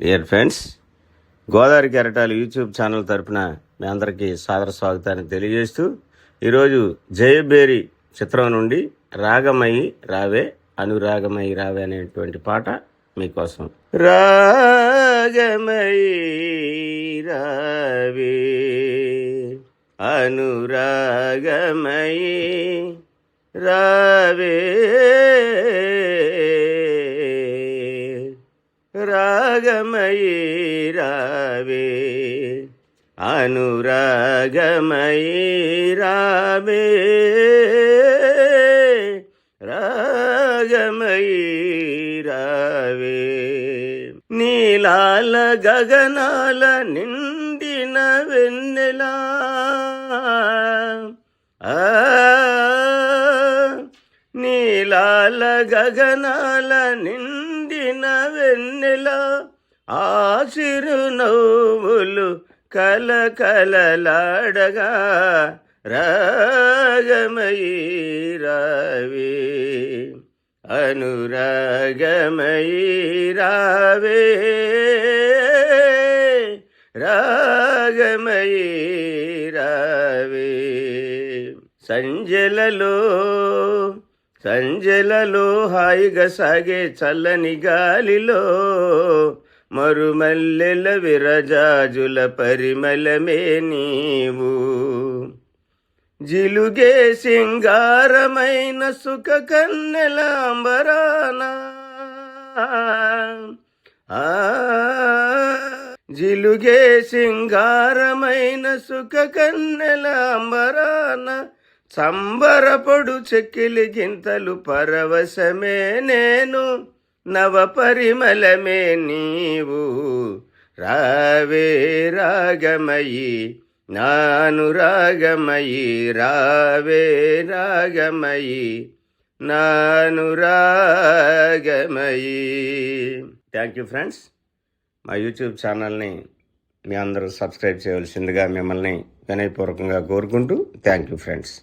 Dear friends Godavari కెరటాలు YouTube channel తరపున మీ అందరికీ సాదర స్వాగతాన్ని తెలియజేస్తూ ఈరోజు జయబేరి చిత్రం నుండి రాగమయి రావే అనురాగమయి రావే అనేటువంటి పాట మీకోసం. రాగమయి రావే అనురాగమయి రావే. రాగమయీ రావే. అనురాగమయీ రావే. రాగమయీ రావే. నీలాల గగనాల నిండిన వెన్నెలా. నీలాల గగనాల నిండి వెన్నెల ఆశిరు నవ్వులు కలకలలాడగా రాగమయీ రావే అనురాగమయీ రావే రాగమయీ రావే. సంజలలో సంజలలో హాయిగా సాగే చల్లని గాలిలో మరుమల్లెల విరజాజుల పరిమళమే నీవు. జిలుగే సింగారమైన సుఖ కన్నెలాంబరాన. జిలుగే సింగారమైన సుఖ కన్నెలాంబరాన. సంబరపడు చెక్కిలి గింతలు పరవశమే నేను నవ పరిమళమే నీవు. రావే రాగమయీ నాను రాగమయీ రావే రాగమయీ నాను రాగమయీ. థ్యాంక్ యూ ఫ్రెండ్స్ మా యూట్యూబ్ ఛానల్ని మీ అందరూ సబ్స్క్రైబ్ చేయవలసిందిగా మిమ్మల్ని వినయపూర్వకంగా కోరుకుంటూ థ్యాంక్ యూ ఫ్రెండ్స్